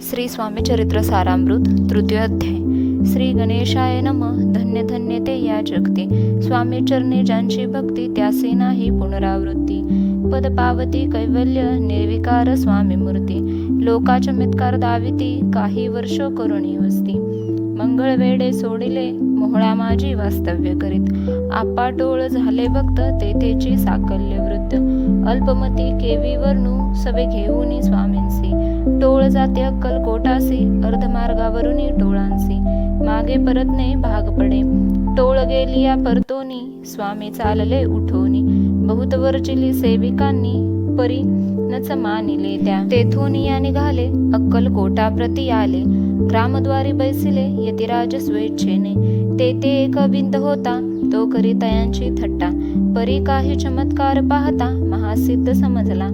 श्री स्वामी चरित्र सारामृत तृतीय अध्याय. श्री गणेशाय नम. धन्य धन्य ते या जगती. स्वामी चरणी ज्यांची भक्ती त्यासे नाही पुनरावृत्ती. पद पावती कैवल्य निर्विकार स्वामी मूर्ती. लोका चमत्कार दाविती काही वर्ष करुणी वस्ती. मंगळ वेडे सोडिले मोहळा माझी वास्तव्य करीत. आपा झाले भक्त तेथेची साकल्य वृत्त. अल्पमती केवी वर्णू सवे घेऊनी स्वामींसी. टोळ जाते अक्कल कोटासी टोळांसी. मागे परतने भाग पडे. टोळ गेली या परतोनी स्वामी चालले उठोनी. बहुत वरचिली सेविकांनी परी नच मानिले त्या. तेथून या निघाले अक्कल कोटा प्रती आले. ग्रामद्वारी बैसिले यतिराज स्वेच्छेने. तेथे एक बिंद होता तो करी यांची थट्टा. परी काही चमत्कार पाहता महासिद्ध समजला.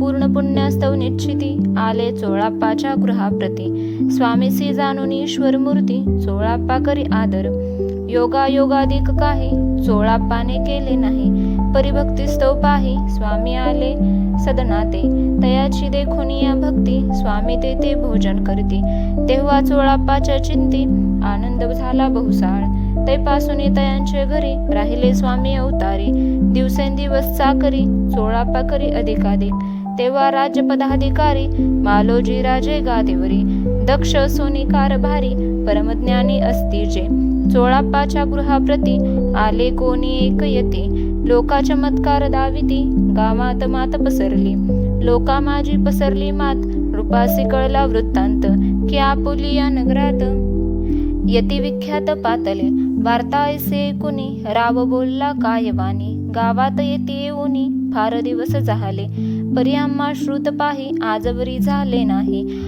पूर्ण पुण्यास्तव निश्चिती आले चोळाप्पाच्या गृहाप्रती. स्वामीसी जाणून ईश्वर मूर्ती चोळाप्पा करी आदर. योगा योगाधिक काही चोळाप्पाने केले नाही. परिभक्ती स्तव पाही स्वामी आले सदनाते. तयाची देखून या भक्ती स्वामी ते ते भोजन करती. तेव्हा चोळाप्पाच्या चिंती आनंद झाला बहुसाळ. तैपासून तयांचे घरी राहिले स्वामी अवतारी. दिवसेंदिवस चाकरी चोळाप्पा करी अधिकाधिक. तेव्हा राज्यपदाधिकारी मालोजी राजे गादेवरी. दक्ष सोनी कारभारी परमज्ञानी असती जे चोळाप्पाच्या गृहाप्रती आले कोणी एक यती. लोका चमत्कार दाविती गावात मात पसरली. लोका माझी पसरली मात रूपासी कळला वृत्तांत. की आपुली या नगरात? यतिविख्यात पातले। वार्ता ऐसे कुणी राव बोलला कायवानी गावात येते येऊनी फार दिवस झाले. परी आम्हा श्रुत पाही आजवरी झाले नाही.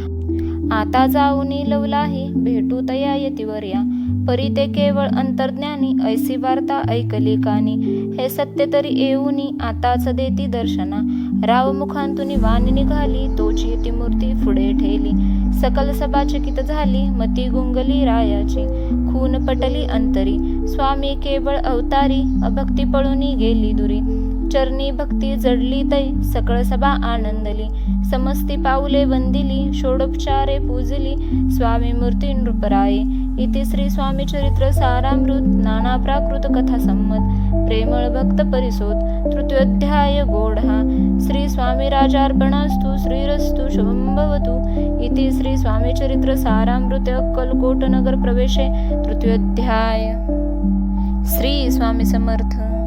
आता जाऊनी लवलाही भेटू तया यतिवर्या. परी ते केवळ अंतर्ज्ञानी ऐसी वार्ता ऐकली कानी हे सत्य तरी येऊनी आताच देती दर्शना. राव वाण निघाली तोची ती मूर्ती पुढे ठेली. सकल सभा चकित झाली मती गुंगली रायाची. खून पटली अंतरी. स्वामी केवळ अवतारी अभक्ती पळूनी गेली दुरी. चरणी भक्ती जडली तै सकळ सभा आनंदली. समस्ती पाऊले वंदिली षोडोपचारे पूजली. स्वामी मूर्ती नृपराये इति श्री स्वामी चरित्र सारामृत नाना प्राकृत कथा संमत प्रेमळ भक्त परिसोत तृतीयोध्याय गोढा श्री स्वामी राजार्पणास्तु श्रीरस्तु शुभं भवतु। इति श्री स्वामी चरित्र सारामृत अक्कलकोट नगर प्रवेशे तृतीयोध्याय। श्री स्वामी समर्थ।